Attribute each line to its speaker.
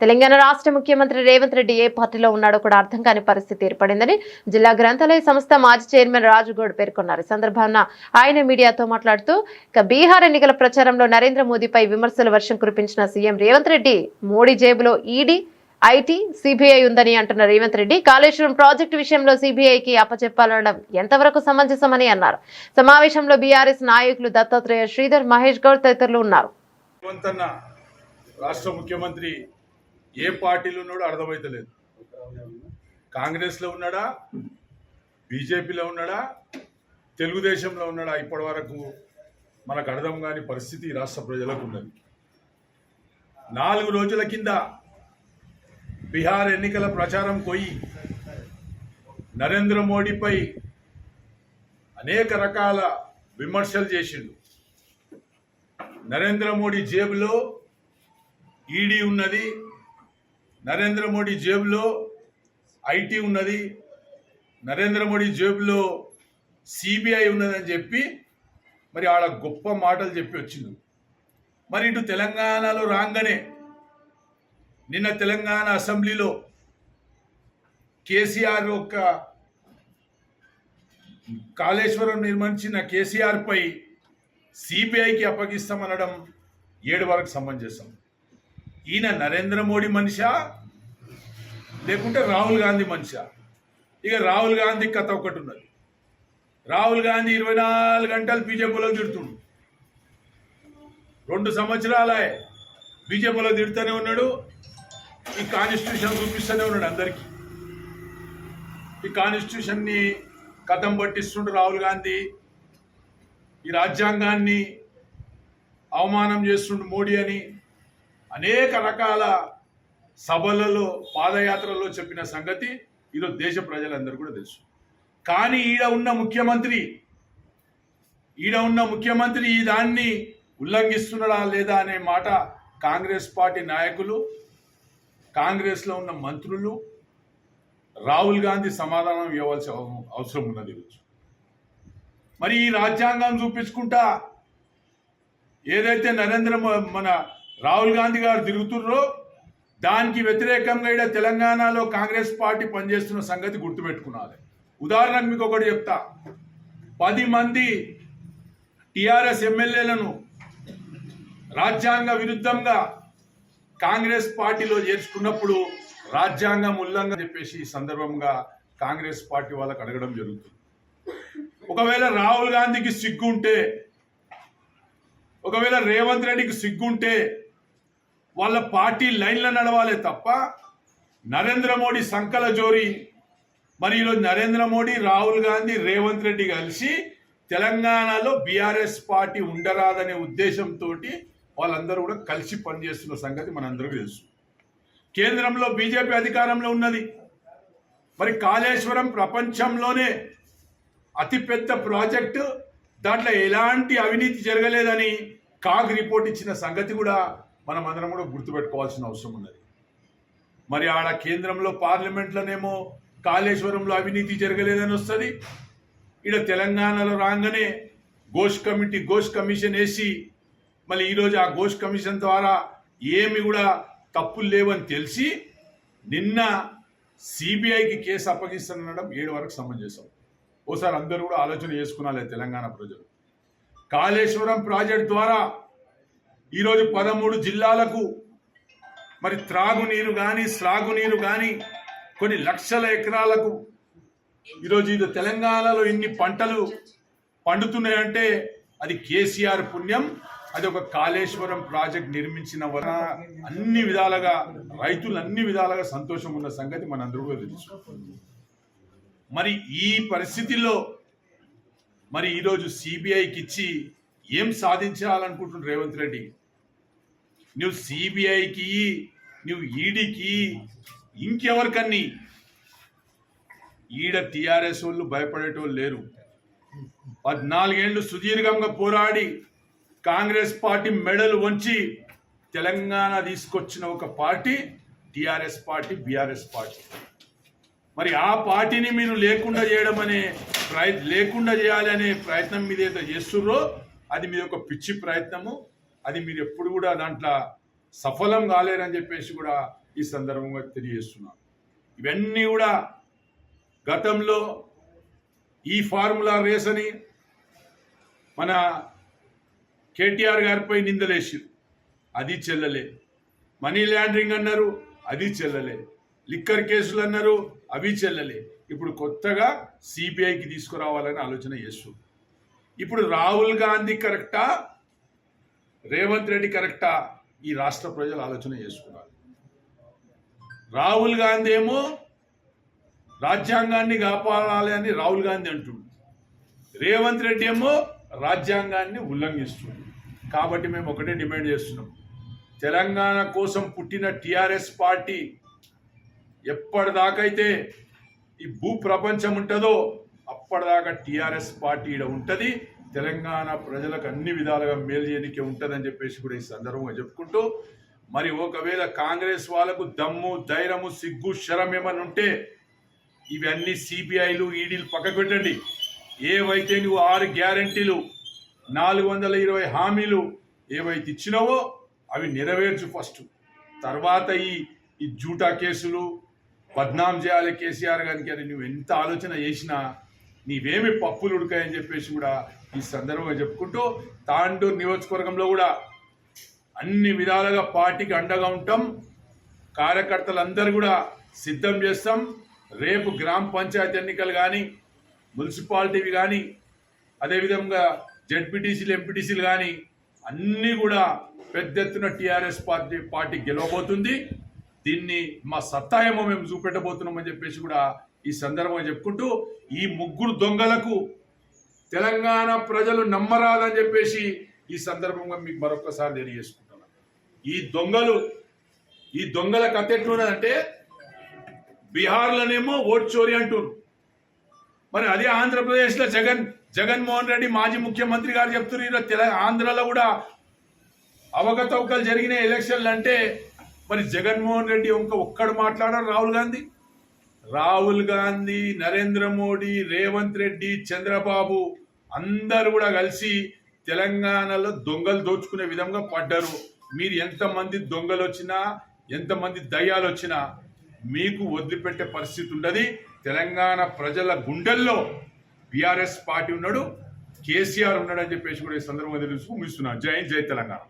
Speaker 1: తెలంగాణ రాష్ట్ర ముఖ్యమంత్రి రేవంత్ రెడ్డి ఏ పార్టీలో ఉన్నాడో కూడా అర్థం కాని పరిస్థితి ఏర్పడిందని జిల్లా గ్రంథాలయ సంస్థ మాజీ చైర్మన్ రాజుగౌడ్ పేర్కొన్నారు. ఈ సందర్భాన ఆయన మీడియాతో మాట్లాడుతూ ఇక బీహార్ ఎన్నికల ప్రచారంలో నరేంద్ర మోదీపై విమర్శల వర్షం కురిపించిన సీఎం రేవంత్ రెడ్డి మోడీ జేబులో ఈడీ ఐటీ సిబిఐ ఉందని అంటున్న రేవంత్ రెడ్డి కాళేశ్వరం ప్రాజెక్టు విషయంలో సిబిఐకి అప్పచెప్పాలనడం ఎంతవరకు సమంజసమని అన్నారు. సమావేశంలో బీఆర్ఎస్ నాయకులు దత్తాత్రేయ శ్రీధర్ మహేష్ గౌడ్ తదితరులు ఉన్నారు.
Speaker 2: రాష్ట్ర ముఖ్యమంత్రి ఏ పార్టీలో ఉన్నాడో అర్థమైతలేదు. కాంగ్రెస్లో ఉన్నాడా? బీజేపీలో ఉన్నాడా? తెలుగుదేశంలో ఉన్నాడా? ఇప్పటి వరకు మనకు అర్థం కాని పరిస్థితి రాష్ట్ర ప్రజలకు ఉన్నది. నాలుగు రోజుల కింద బీహార్ ఎన్నికల ప్రచారం పోయి నరేంద్ర మోడీపై అనేక రకాల విమర్శలు చేసిండు. నరేంద్ర మోడీ జేబులో ఈడీ ఉన్నది నరేంద్ర మోడీ జేబులో ఐటీ ఉన్నది. నరేంద్ర మోడీ జేబులో సిబిఐ ఉన్నదని చెప్పి మరి ఆడ గొప్ప మాటలు చెప్పి వచ్చింది మరి ఇటు తెలంగాణలో రాగానే నిన్న తెలంగాణ అసెంబ్లీలో కేసీఆర్ యొక్క కాళేశ్వరం నిర్మించిన కేసీఆర్పై సిబిఐకి అప్పగిస్తామనడం ఏడు వరకు సమంజసం ఈయన నరేంద్ర మోడీ మనిషా? లేకుంటే రాహుల్ గాంధీ మనిషా? ఇక రాహుల్ గాంధీ కథ ఒకటి ఉన్నది. రాహుల్ గాంధీ ఇరవై నాలుగు గంటలు బీజేపీలో తిడుతుండు. రెండు సంవత్సరాలే బీజేపీలో తిడుతూనే ఉన్నాడు. ఈ కాన్స్టిట్యూషన్ చూపిస్తూనే ఉన్నాడు అందరికీ. ఈ కాన్స్టిట్యూషన్ని కథం పట్టిస్తుండు రాహుల్ గాంధీ. ఈ రాజ్యాంగాన్ని అవమానం చేస్తుండు మోడీ అని. అనేక రకాల సభలలో పాదయాత్రలో చెప్పిన సంగతి ఈరోజు దేశ ప్రజలందరూ కూడా తెలుసు. కానీ ఈడ ఉన్న ముఖ్యమంత్రి ఈడ ఉన్న ముఖ్యమంత్రి ఈ దాన్ని ఉల్లంఘిస్తున్నాడా లేదా అనే మాట కాంగ్రెస్ పార్టీ నాయకులు కాంగ్రెస్లో ఉన్న మంత్రులు రాహుల్ గాంధీ సమాధానం ఇవ్వాల్సిన అవసరం ఉన్నది ఈరోజు. మరి ఈ రాజ్యాంగం చూపించుకుంటా ఏదైతే నరేంద్ర మన రాహుల్ గాంధీ గారు తిరుగుతుర్రో దానికి వ్యతిరేకంగా ఇక్కడ తెలంగాణలో కాంగ్రెస్ పార్టీ పనిచేస్తున్న సంగతి గుర్తుపెట్టుకున్నది ఉదాహరణకు మీకు ఒకటి చెప్తా. పది మంది టిఆర్ఎస్ ఎమ్మెల్యేలను రాజ్యాంగ విరుద్ధంగా కాంగ్రెస్ పార్టీలో చేర్చుకున్నప్పుడు రాజ్యాంగం ఉల్లంఘన చెప్పేసి ఈ సందర్భంగా కాంగ్రెస్ పార్టీ వాళ్ళకి అడగడం జరుగుతుంది. ఒకవేళ రాహుల్ గాంధీకి సిగ్గుంటే ఒకవేళ రేవంత్ రెడ్డికి సిగ్గుంటే వాళ్ళ పార్టీ లైన్లో నడవాలే తప్ప నరేంద్ర మోడీ సంకల జోరి. మరి ఈరోజు నరేంద్ర మోడీ రాహుల్ గాంధీ రేవంత్ రెడ్డి కలిసి తెలంగాణలో బీఆర్ఎస్ పార్టీ ఉండరాదనే ఉద్దేశంతో వాళ్ళందరూ కూడా కలిసి పనిచేస్తున్న సంగతి మనందరికీ తెలుసు. కేంద్రంలో బీజేపీ అధికారంలో ఉన్నది. మరి కాళేశ్వరం ప్రపంచంలోనే అతిపెద్ద ప్రాజెక్టు. దాంట్లో ఎలాంటి అవినీతి జరగలేదని కాగ్ రిపోర్ట్ ఇచ్చిన సంగతి కూడా మనం అందరం కూడా గుర్తుపెట్టుకోవాల్సిన అవసరం ఉన్నది. మరి ఆడ కేంద్రంలో పార్లమెంట్లోనేమో కాళేశ్వరంలో అవినీతి జరగలేదని వస్తుంది. ఈడ తెలంగాణలో రాగానే ఘోష్ కమిటీ ఘోష్ కమిషన్ వేసి మళ్ళీ ఈరోజు ఆ గోష్ కమిషన్ ద్వారా ఏమి కూడా తప్పులు లేవని తెలిసి నిన్న సిబిఐకి కేసు అప్పగిస్తానడం ఏడు వరకు సమంజసం. ఓసారి అందరూ కూడా ఆలోచన చేసుకున్నాలే తెలంగాణ ప్రజలు. కాళేశ్వరం ప్రాజెక్ట్ ద్వారా ఈరోజు పదమూడు జిల్లాలకు మరి త్రాగునీరు కానీ సాగునీరు కానీ కొన్ని లక్షల ఎకరాలకు ఈరోజు ఇది తెలంగాణలో ఇన్ని పంటలు పండుతున్నాయంటే అది కేసీఆర్ పుణ్యం అది ఒక కాళేశ్వరం ప్రాజెక్ట్ నిర్మించిన వలన అన్ని విధాలుగా రైతులు అన్ని విధాలుగా సంతోషం ఉన్న సంగతి మనందరూ కూడా తెలుసు. మరి ఈ పరిస్థితిలో మరి ఈరోజు సిబిఐకి ఇచ్చి ఏం సాధించాలనుకుంటున్నారు రేవంత్ రెడ్డి? నువ్వు సిబిఐకి నువ్వు ఈడీకి ఇంకెవరికన్నీ. ఈడ టిఆర్ఎస్ వాళ్ళు భయపడేటోళ్ళు లేరు. పద్నాలుగేళ్ళు సుదీర్ఘంగా పోరాడి కాంగ్రెస్ పార్టీ మెడలు వంచి తెలంగాణ తీసుకొచ్చిన ఒక party TRS party BRS party. మరి ఆ పార్టీని మీరు లేకుండా చేయడం అనే ప్రయత్ లేకుండా చేయాలనే ప్రయత్నం మీద ఏదో చేస్తుర్రో అది మీ యొక్క పిచ్చి ప్రయత్నము. అది మీరు ఎప్పుడు కూడా దాంట్లో సఫలం కాలేరని చెప్పేసి కూడా ఈ సందర్భంగా తెలియజేస్తున్నాను. ఇవన్నీ కూడా గతంలో ఈ ఫార్ములా రేస్ అని మన కేటీఆర్ గారిపై నిందలేసారు. అది చెల్లలే. మనీ లాండరింగ్ అన్నారు అది చెల్లలే. లిక్కర్ కేసులు అన్నారు అవి చెల్లలే. ఇప్పుడు కొత్తగా సిబిఐకి తీసుకురావాలని ఆలోచన చేస్తుంది ఇప్పుడు రాహుల్ గాంధీ కరెక్టా? రేవంత్ రెడ్డి కరెక్టా? ఈ రాష్ట్ర ప్రజలు ఆలోచన చేసుకున్నారు. రాహుల్ గాంధీ ఏమో రాజ్యాంగాన్ని కాపాడాలి అని రాహుల్ గాంధీ అంటుండు. రేవంత్ రెడ్డి ఏమో రాజ్యాంగాన్ని ఉల్లంఘిస్తుంది కాబట్టి మేము ఒకటే డిమాండ్ చేస్తున్నాం. తెలంగాణ కోసం పుట్టిన టిఆర్ఎస్ పార్టీ ఎప్పటిదాకైతే ఈ భూ ప్రపంచం ఉంటుందో అప్పటిదాకా టిఆర్ఎస్ పార్టీ ఈడ ఉంటుంది. తెలంగాణ ప్రజలకు అన్ని విధాలుగా మేలు చేయడానికి ఉంటుందని చెప్పేసి కూడా ఈ సందర్భంగా చెప్పుకుంటూ మరి ఒకవేళ కాంగ్రెస్ వాళ్ళకు దమ్ము ధైర్యము సిగ్గు శరం ఏమని ఉంటే ఇవన్నీ సిబిఐలు ఈడీలు పక్కకు పెట్టండి. ఏవైతే నువ్వు ఆరు గ్యారంటీలు నాలుగు వందల ఇరవై హామీలు ఏవైతే ఇచ్చినావో అవి నెరవేర్చు ఫస్ట్. తర్వాత ఈ ఈ జూటా కేసులు బద్నాం చేయాలి కేసీఆర్ గారికి అని నువ్వు ఎంత ఆలోచన చేసినా నీవేమి పప్పులు ఉడకాయని చెప్పేసి కూడా ఈ సందర్భంగా చెప్పుకుంటూ తాండూరు నియోజకవర్గంలో కూడా అన్ని విధాలుగా పార్టీకి అండగా ఉంటాం. కార్యకర్తలందరూ కూడా సిద్ధం చేస్తాం. రేపు గ్రామ పంచాయతీ ఎన్నికలు కానీ మున్సిపాలిటీవి కానీ అదేవిధంగా జడ్పీటీసీలు ఎంపీటీసీలు కానీ అన్నీ కూడా పెద్ద ఎత్తున టీఆర్ఎస్ పార్టీ పార్టీ గెలవబోతుంది. దీన్ని మా సత్తాయమో మేము చూపెట్టబోతున్నామని చెప్పేసి కూడా ఈ సందర్భంగా చెప్పుకుంటూ ఈ ముగ్గురు దొంగలకు తెలంగాణ ప్రజలు నమ్మరాదని చెప్పేసి ఈ సందర్భంగా మీకు మరొకసారి తెలియజేసుకుంటున్నాను. ఈ దొంగలు ఈ దొంగల కథ ఎట్లున్నదంటే బీహార్లోనేమో ఓట్ చోరీ అంటున్నారు మరి అదే ఆంధ్రప్రదేశ్లో జగన్ జగన్మోహన్ రెడ్డి మాజీ ముఖ్యమంత్రి గారు చెప్తున్నారు ఈరోజు తెల ఆంధ్రలో కూడా అవకతవకలు జరిగిన ఎలక్షన్లు అంటే మరి జగన్మోహన్ రెడ్డి ఇంకా ఒక్కడు మాట్లాడారు రాహుల్ గాంధీ. రాహుల్ గాంధీ నరేంద్ర మోడీ రేవంత్ రెడ్డి చంద్రబాబు అందరు కూడా కలిసి తెలంగాణలో దొంగలు దోచుకునే విధంగా పడ్డారు. మీరు ఎంతమంది దొంగలు వచ్చినా ఎంతమంది దయ్యాలు వచ్చినా మీకు వదిలిపెట్టే పరిస్థితి ఉండదు. తెలంగాణ ప్రజల గుండెల్లో బీఆర్ఎస్ పార్టీ ఉన్నాడు కేసీఆర్ ఉన్నాడు అని చెప్పేసి కూడా ఈ సందర్భంగా తెలుసు ముగిస్తున్నాను. జై జై తెలంగాణ.